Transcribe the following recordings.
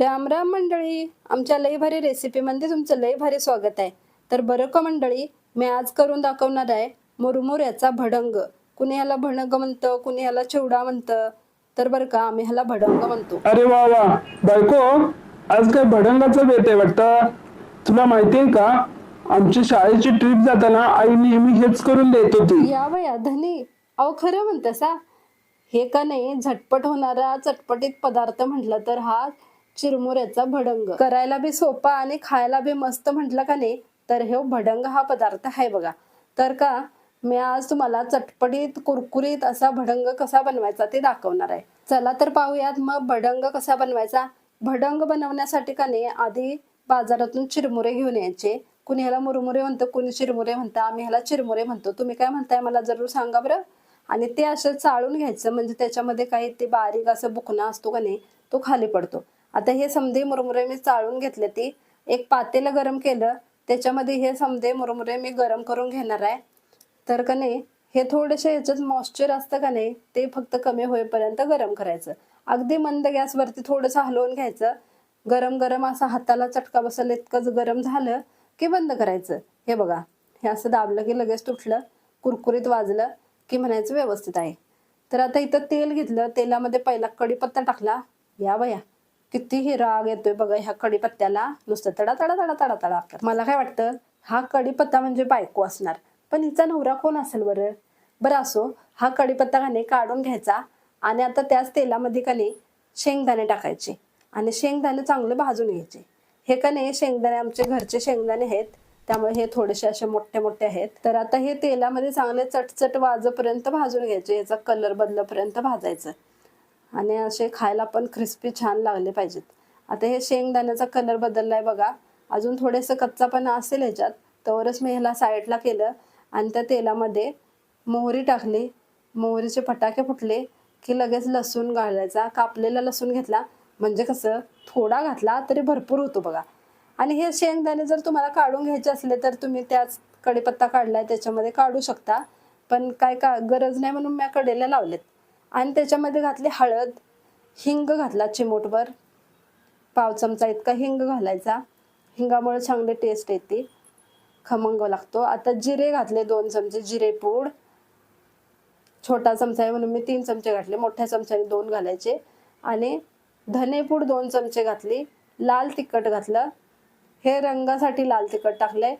राम राम मंडळी आमच्या लई भारी रेसिपीमध्ये तुमचं लई भारी स्वागत आहे. तर बरं का मंडळी मी आज करून दाखवणार आहे मुरमुऱ्याचा भडंग. कुणी ह्याला भडंग म्हणतं कुणी ह्याला चिवडा म्हणतं तर बरं का आम्ही ह्याला भडंग म्हणतो. अरे वा वा. बायको आज काय भडंगाचं बेत आहे वाटतं? तुला माहितीये का? आमची शाळेची ट्रिप जाताना आई नेहमी हेच करून देत होती. या वया धनी. अहो खरं म्हणतसा. हे का नाही झटपट होणारा चटपटीत पदार्थ म्हटलं तर हा चिरमुऱ्याचा भडंग. करायला बी सोपा आणि खायला बी मस्त म्हटलं का नाही तर हे भडंग हा पदार्थ आहे बघा. तर का मी आज तुम्हाला चटपटीत कुरकुरीत असा भडंग कसा बनवायचा ते दाखवणार आहे. चला तर पाहूयात मग भडंग कसा बनवायचा. भडंग बनवण्यासाठी का नाही आधी बाजारातून चिरमुरे घेऊन यायचे. कुणी ह्याला मुरमुरे म्हणतं कुणी चिरमुरे म्हणतं आम्ही ह्याला चिरमुरे म्हणतो. तुम्ही काय म्हणताय मला जरूर सांगा बरं. आणि ते असं चाळून घ्यायचं म्हणजे त्याच्यामध्ये काही ते बारीक असं बुकणा असतो का नाही तो खाली पडतो. आता हे समधे मुरमुरे मी चाळून घेतले ती. एक पातेलं गरम केलं त्याच्यामध्ये हे समधे मुरमुरे मी गरम करून घेणार आहे. तर का नाही हे थोडेसे ह्याच्यात मॉइश्चर असतं का नाही ते फक्त कमी होईपर्यंत गरम करायचं. अगदी मंद गॅसवरती थोडंसं हलवून घ्यायचं. गरम गरम असं हाताला चटका बसल इतकंच गरम झालं की बंद करायचं. हे बघा हे असं दाबलं की लगेच तुटलं कुरकुरीत वाजलं की म्हणायचं व्यवस्थित आहे. तर आता इथं तेल घेतलं तेलामध्ये पहिला कढीपत्ता टाकला. या बया. कितीही राग येतोय बघा ह्या कढीपत्त्याला नुसतं तडा तडा तडा तडा तडा मला काय वाटतं हा कढीपत्ता म्हणजे बायको असणार. पण हिचा नवरा कोण असेल बरं? बरं असो हा कढीपत्ता का काढून घ्यायचा आणि आता त्याच तेलामध्ये का नाही शेंगदाणे टाकायचे आणि शेंगदाणे चांगले भाजून घ्यायचे. हे का नाही शेंगदाणे आमचे घरचे शेंगदाणे आहेत त्यामुळे हे थोडेसे असे मोठे मोठे आहेत. तर आता हे तेलामध्ये चांगले चटचट वाजपर्यंत भाजून घ्यायचे याचा कलर बदलपर्यंत भाजायचं. आणि असे खायला पण क्रिस्पी छान लागले पाहिजेत. आता हे शेंगदाण्याचा कलर बदलला आहे बघा. अजून थोडेसं कच्चापणा असेल ह्याच्यात. तरच मी ह्याला साईडला केलं आणि त्या तेलामध्ये मोहरी टाकली. मोहरीचे फटाके फुटले की लगेच लसूण घालायचा कापलेला लसूण घेतला म्हणजे कसं थोडा घातला तरी भरपूर होतो बघा. आणि हे शेंगदाणे जर तुम्हाला काढून घ्यायचे असले तर तुम्ही त्याच कढीपत्ता काढलाय त्याच्यामध्ये काढू शकता. पण काय का गरज नाही म्हणून मी कडेला लावलेत. आणि त्याच्यामध्ये घातली हळद हिंग घातला चिमूटभर. पाव चमचा इतका हिंग घालायचा. हिंगामुळे चांगली टेस्ट येते. खमंग लागतो. आता जिरे घातले दोन चमचे जिरे पूड. छोटा चमचा आहे म्हणून मी तीन चमचे घातले. मोठ्या चमच्याने दोन घालायचे. आणि धनेपूड दोन चमचे घातली. लाल तिखट घातलं. हे रंगासाठी लाल तिखट टाकलंय.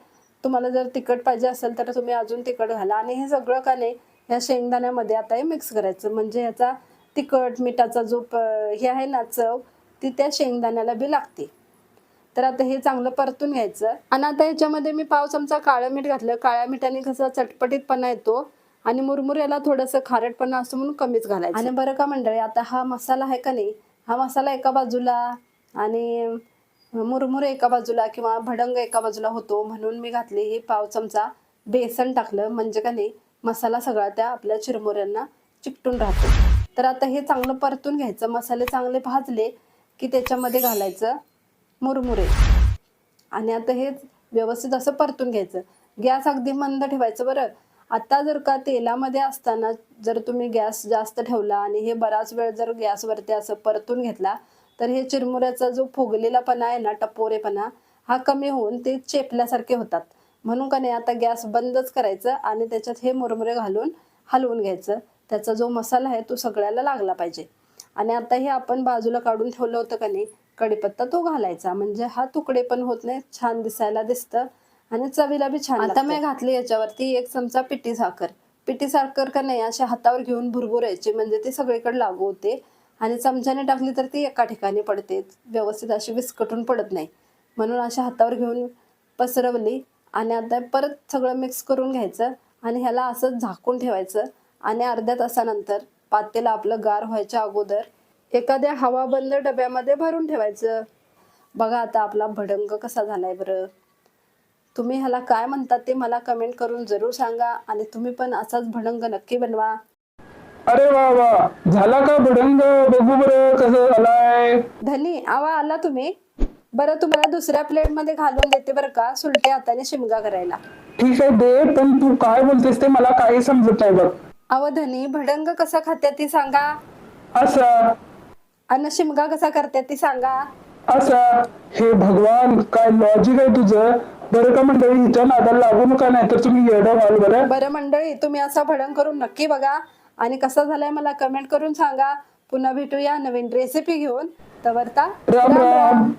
तुम्हाला जर तिखट पाहिजे असेल तर तुम्ही अजून तिखट घाला. आणि हे सगळं का नाही ह्या शेंगदाण्यामध्ये आता हे मिक्स करायचं. म्हणजे ह्याचा तिखट मिठाचा जो प हे आहे ना चव ती त्या शेंगदाण्याला बी लागते. तर आता हे चांगलं परतून घ्यायचं. आणि आता ह्याच्यामध्ये मी पाव चमचा काळं मीठ घातलं. काळ्या मिठाने कसं चटपटीतपणा येतो आणि मुरमुऱ्याला थोडंसं खारटपणा असतो म्हणून कमीच घालायचं. आणि बरं का मंडळी आता हा मसाला आहे का नाही? हा मसाला एका बाजूला आणि मुरमुरे एका बाजूला किंवा भडंग एका बाजूला होतो म्हणून मी घातली हे पाव चमचा बेसन टाकलं. म्हणजे का नाही? मसाला सगळा त्या आपल्या चिरमुऱ्यांना चिकटून राहतो. तर आता हे चांगलं परतून घ्यायचं. मसाले चांगले भाजले की त्याच्यामध्ये घालायचं मुरमुरे. आणि आता हे व्यवस्थित असं परतून घ्यायचं. गॅस अगदी मंद ठेवायचं बरं. आता जर का तेलामध्ये असताना जर तुम्ही गॅस जास्त ठेवला आणि हे बराच वेळ जर गॅसवरती असं परतून घेतला तर हे चिरमुऱ्याचा जो फुगलेलापणा आहे ना टपोरेपणा हा कमी होऊन ते चेपल्यासारखे होतात. म्हणून का नाही आता गॅस बंदच करायचं आणि त्याच्यात हे मुरमुरे घालून हलवून घ्यायचं. त्याचा जो मसाला आहे तो सगळ्याला लागला पाहिजे. आणि आता हे आपण बाजूला काढून ठेवलं होतं का नाही कढीपत्ता तो घालायचा. म्हणजे हा तुकडे पण होत नाही छान दिसायला दिसतं आणि चवीला बी छान आता मी घातली याच्यावरती एक चमचा पिठी साखर. पिठी साखर का नाही अशा हातावर घेऊन भुरभुरायची म्हणजे ते सगळीकडे लागू होते. आणि चमच्याने टाकली तर ती एका ठिकाणी पडते. व्यवस्थित अशी विस्कटून पडत नाही. म्हणून अशा हातावर घेऊन पसरवली. आणि आता परत सगळं मिक्स करून घ्यायचं आणि ह्याला असं झाकून ठेवायचं आणि अर्ध्या तासानंतर पातेला आपलं गार व्हायच्या अगोदर एखाद्या हवाबंद डब्यामध्ये भरून ठेवायचं. बघा आता आपला भडंग कसा झालाय बरं. तुम्ही ह्याला काय म्हणतात ते मला कमेंट करून जरूर सांगा आणि तुम्ही पण असाच भडंग नक्की बनवा. अरे वा वा. झाला का भडंग? बघू बरं कसं झालाय. धनी आवा आला तुम्ही? बरं तुम्हाला दुसऱ्या प्लेटमध्ये घालून देते बरं का सुलट्या हाताने शिमगा करायला. ठीक आहे दे पण तू काय बोलतेस ते मला काही समजत नाही बघ. अव धनी भडंग कसा खात्या ती सांगा. असं. अन्न शिमगा कसा करत्या ती सांगा. असा. हे भगवान काय लॉजिक आहे तुझं? बरं का मंडळी हिच्या नादाला लागू नका नाही तर तुम्ही येडं व्हाल बरं. बरं मंडळी तुम्ही असा भडंग करून नक्की बघा. आणि कसा झालाय मला कमेंट करून सांगा. पुन्हा भेटूया नवीन रेसिपी घेऊन. तवरता. राम. राम.